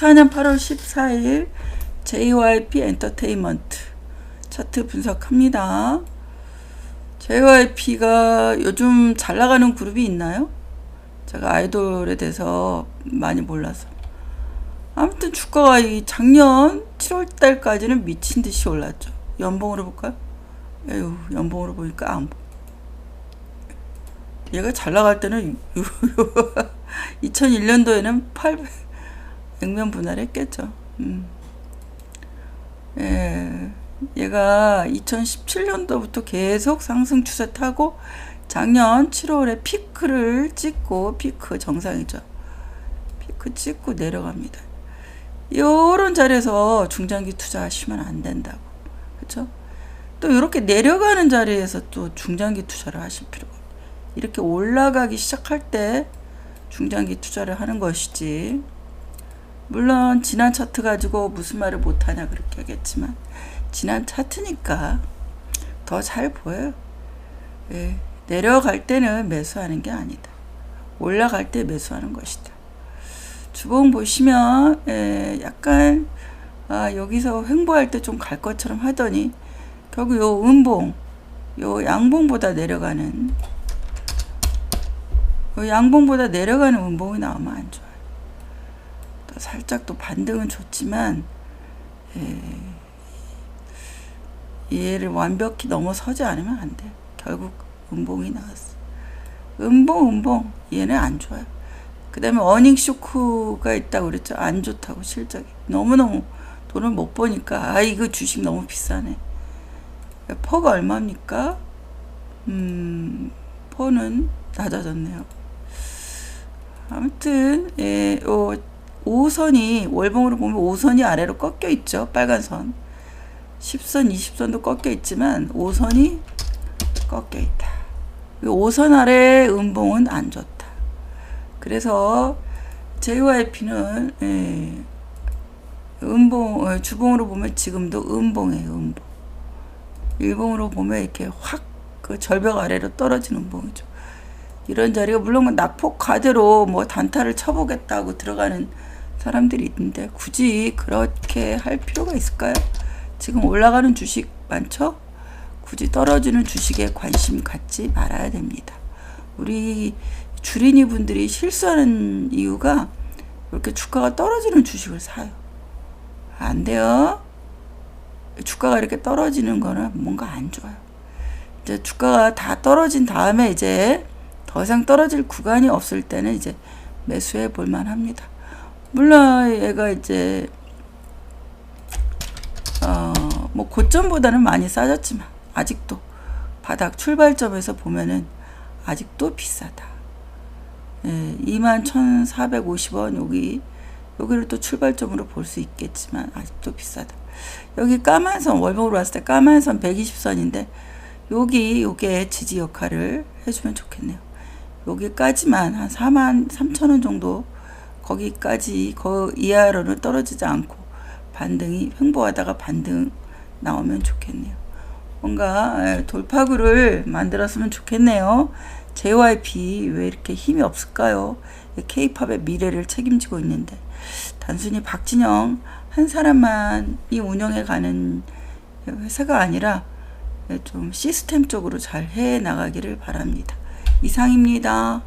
2014년 8월 14일 JYP 엔터테인먼트 차트 분석합니다. JYP가 요즘 잘 나가는 그룹이 있나요? 제가 아이돌에 대해서 많이 몰라서. 아무튼 주가가 이 작년 7월 달까지는 미친 듯이 올랐죠. 연봉으로 볼까요? 에휴, 연봉으로 보니까 안 보. 얘가 잘 나갈 때는 2001년도에는 800 액면 분할했겠죠. 음. 예, 얘가 2017년도부터 계속 상승 추세 타고 작년 7월에 피크를 찍고 피크 정상이죠. 피크 찍고 내려갑니다. 요런 자리에서 중장기 투자하시면 안 된다고. 그렇죠? 또 이렇게 내려가는 자리에서 또 중장기 투자를 하실 필요가. 이렇게 올라가기 시작할 때 중장기 투자를 하는 것이지. 물론 지난 차트 가지고 무슨 말을 못하냐 그렇게 하겠지만 지난 차트니까 더 잘 보여요. 예, 내려갈 때는 매수하는 게 아니다. 올라갈 때 매수하는 것이다. 주봉 보시면 예, 약간 아, 여기서 횡보할 때 좀 갈 것처럼 하더니 결국 요 음봉, 요 양봉보다 내려가는 요 양봉보다 내려가는 음봉이 나오면 안 좋아요. 또 살짝 또 반등은 좋지만 예, 얘를 완벽히 넘어서지 않으면 안 돼. 결국 음봉이 나왔어. 음봉, 음봉 얘는 안 좋아요. 그 다음에 어닝 쇼크가 있다고 그랬죠. 안 좋다고 실적이. 너무너무 돈을 못 버니까 아 이거 주식 너무 비싸네. 퍼가 얼마입니까? 음, 퍼는 낮아졌네요. 아무튼 예, 어, 5선이 월봉으로 보면 5선이 아래로 꺾여 있죠. 빨간 선. 10선, 20선도 꺾여 있지만 5선이 꺾여 있다. 5선 아래 음봉은 안 좋다. 그래서 JYP는 예, 음봉 어, 주봉으로 보면 지금도 음봉이에요. 음봉. 일봉으로 보면 이렇게 확 그 절벽 아래로 떨어지는 음봉이죠. 이런 자리가 물론 뭐 낙폭 가대로 뭐 단타를 쳐보겠다고 들어가는 사람들이 있는데 굳이 그렇게 할 필요가 있을까요? 지금 올라가는 주식 많죠? 굳이 떨어지는 주식에 관심 갖지 말아야 됩니다. 우리 주린이 분들이 실수하는 이유가 이렇게 주가가 떨어지는 주식을 사요. 안 돼요. 주가가 이렇게 떨어지는 거는 뭔가 안 좋아요. 이제 주가가 다 떨어진 다음에 이제 더 이상 떨어질 구간이 없을 때는 이제 매수해 볼만 합니다. 물론 얘가 이제 어 뭐 고점보다는 많이 싸졌지만 아직도 바닥 출발점에서 보면은 아직도 비싸다. 예, 21,450원 여기 여기를 또 출발점으로 볼 수 있겠지만 아직도 비싸다. 여기 까만 선 월봉으로 봤을 때 까만 선 120선인데 여기 요게 지지 역할을 해주면 좋겠네요. 여기까지만 한 4만 3천 원 정도 거기까지 그 이하로는 떨어지지 않고 반등이 횡보하다가 반등 나오면 좋겠네요. 뭔가 돌파구를 만들었으면 좋겠네요. JYP 왜 이렇게 힘이 없을까요? K-팝의 미래를 책임지고 있는데 단순히 박진영 한 사람만이 운영해 가는 회사가 아니라 좀 시스템적으로 잘 해 나가기를 바랍니다. 이상입니다.